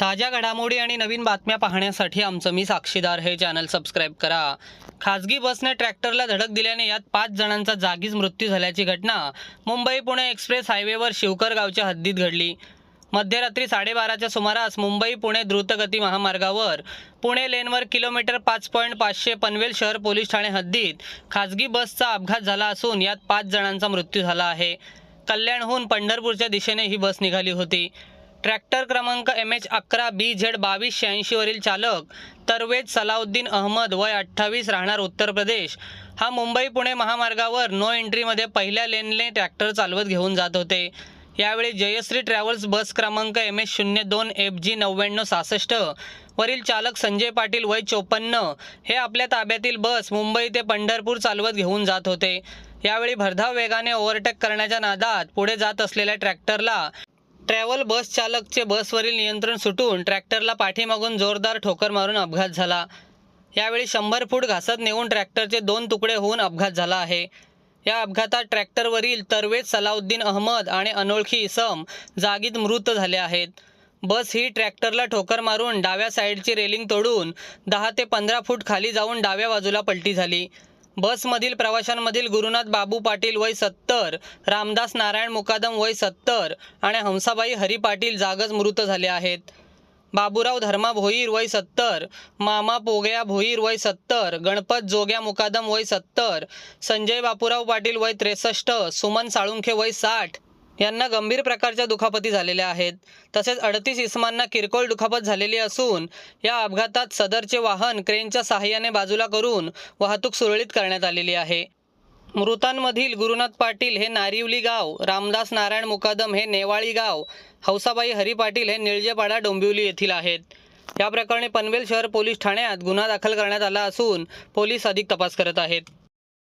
ताज्या घडामोडी आणि नवीन बातम्या पाहण्यासाठी आमचं मी साक्षीदार हे चॅनल सबस्क्राईब करा. खाजगी बसने ट्रॅक्टरला धडक दिल्याने यात पाच जणांचा जागीच मृत्यू झाल्याची घटना मुंबई पुणे एक्सप्रेस हायवेवर शिवकर गावच्या हद्दीत घडली. मध्यरात्री साडेबाराच्या सुमारास मुंबई पुणे द्रुतगती महामार्गावर पुणे लेनवर किलोमीटर पाच पॉईंट पाचशे पनवेल शहर पोलीस ठाणे हद्दीत खाजगी बसचा अपघात झाला असून यात पाच जणांचा मृत्यू झाला आहे. कल्याणहून पंढरपूरच्या दिशेने ही बस निघाली होती. ट्रॅक्टर क्रमांक एम एच अकरा बी झेड बावीस शहाऐंशीवरील चालक तरवेज सलाउद्दीन अहमद वय अठ्ठावीस राहणार उत्तर प्रदेश. हा मुंबई पुणे महामार्गावर नो एंट्रीमध्ये पहिल्या लेनने ट्रॅक्टर चालवत घेऊन जात होते. यावेळी जयश्री ट्रॅव्हल्स बस क्रमांक एम एच शून्य दोन एफ जी नव्याण्णव सहासष्ट वरील चालक संजय पाटील वय चोपन्न हे आपल्या ताब्यातील बस मुंबई ते पंढरपूर चालवत घेऊन जात होते. यावेळी भरधाव वेगाने ओव्हरटेक करण्याच्या नादात पुढे जात असलेल्या ट्रॅक्टरला ट्रॅव्हल बस चालकचे बसवरील नियंत्रण सुटून ट्रॅक्टरला पाठीमागून जोरदार ठोकर मारून अपघात झाला. यावेळी शंभर फूट घासत नेऊन ट्रॅक्टरचे दोन तुकडे होऊन अपघात झाला आहे. या अपघातात ट्रॅक्टरवरील तरवेज सलाउद्दीन अहमद आणि अनोळखी इसम जागीत मृत झाले आहेत. बस ही ट्रॅक्टरला ठोकर मारून डाव्या साईडची रेलिंग तोडून दहा ते पंधरा फूट खाली जाऊन डाव्या बाजूला पलटी झाली. बसमधील प्रवाशांमधील गुरुनाथ बाबू पाटील वय सत्तर रामदास नारायण मुकादम वय सत्तर आणि हंसाबाई हरी पाटील जागच मृत झाले आहेत. बाबूराव धर्मा भोईर वय सत्तर मामा पोगया भोईर वय सत्तर गणपत जोग्या मुकादम वय सत्तर संजय बापूराव पाटील वय त्रेसष्ट सुमन साळुंखे वय साठ यांना गंभीर प्रकारच्या दुखापती झालेल्या आहेत. तसेच अडतीस इसमांना किरकोळ दुखापत झालेली असून या अपघातात सदरचे वाहन क्रेनच्या सहाय्याने बाजूला करून वाहतूक सुरळीत करण्यात आलेली आहे. मृतांमधील गुरुनाथ पाटील हे नारिवली गाव रामदास नारायण मुकादम हे नेवाळी गाव हौसाबाई हरी पाटील हे निळजेपाडा डोंबिवली येथील आहेत. या प्रकरणी पनवेल शहर पोलीस ठाण्यात गुन्हा दाखल करण्यात आला असून पोलीस अधिक तपास करत आहेत.